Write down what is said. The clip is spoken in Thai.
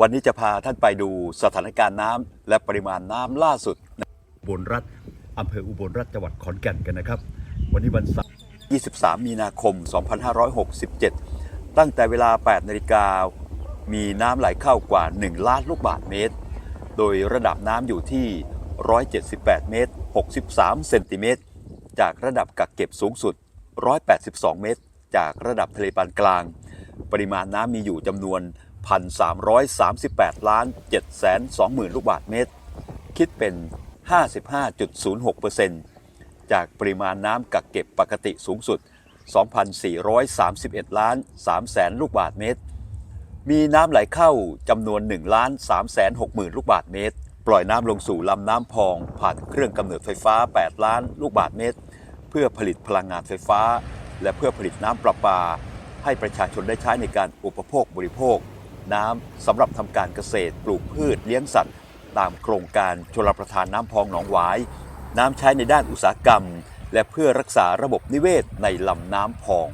วันนี้จะพาท่านไปดูสถานการณ์น้ำและปริมาณน้ำล่าสุดในอุบลรัฐอำเภออุบลรัฐจังหวัดขอนแก่นกันนะครับ วันนี้วันเสาร์23 มีนาคม 2567 ตั้งแต่เวลา 8 นาฬิกา มีน้ำไหลเข้ากว่า 1 ล้านลูกบาศก์เมตร โดยระดับน้ำอยู่ที่ 178 เมตร 63 เซนติเมตร จากระดับกักเก็บสูงสุด 182 เมตร จากระดับทะเลปานกลาง ปริมาณน้ำมีอยู่จำนวน 1,338 ล้าน7แสน20,000 ลูกบาศก์เมตร คิดเป็น 55.06%จากปริมาณน้ำกักเก็บปกติสูงสุด 2,431 ล้าน3แสนลูกบาศก์เมตร มีน้ำไหลเข้าจำนวน1ล้าน3แสน6หมื่นลูกบาศก์เมตร ปล่อยน้ำลงสู่ลำน้ำพองผ่านเครื่องกำเนิดไฟฟ้า 8 ล้านลูกบาศก์เมตร เพื่อผลิตพลังงานไฟฟ้า และเพื่อผลิตน้ำประปา ให้ประชาชนได้ใช้ในการอุปโภคบริโภค น้ำสำหรับทำการเกษตร ปลูกพืชเลี้ยงสัตว์ ตามโครงการชลประทานน้ำพองหนองหวาย น้ำใช้ในด้านอุตสาหกรรม และเพื่อรักษาระบบนิเวศในลำน้ำพอง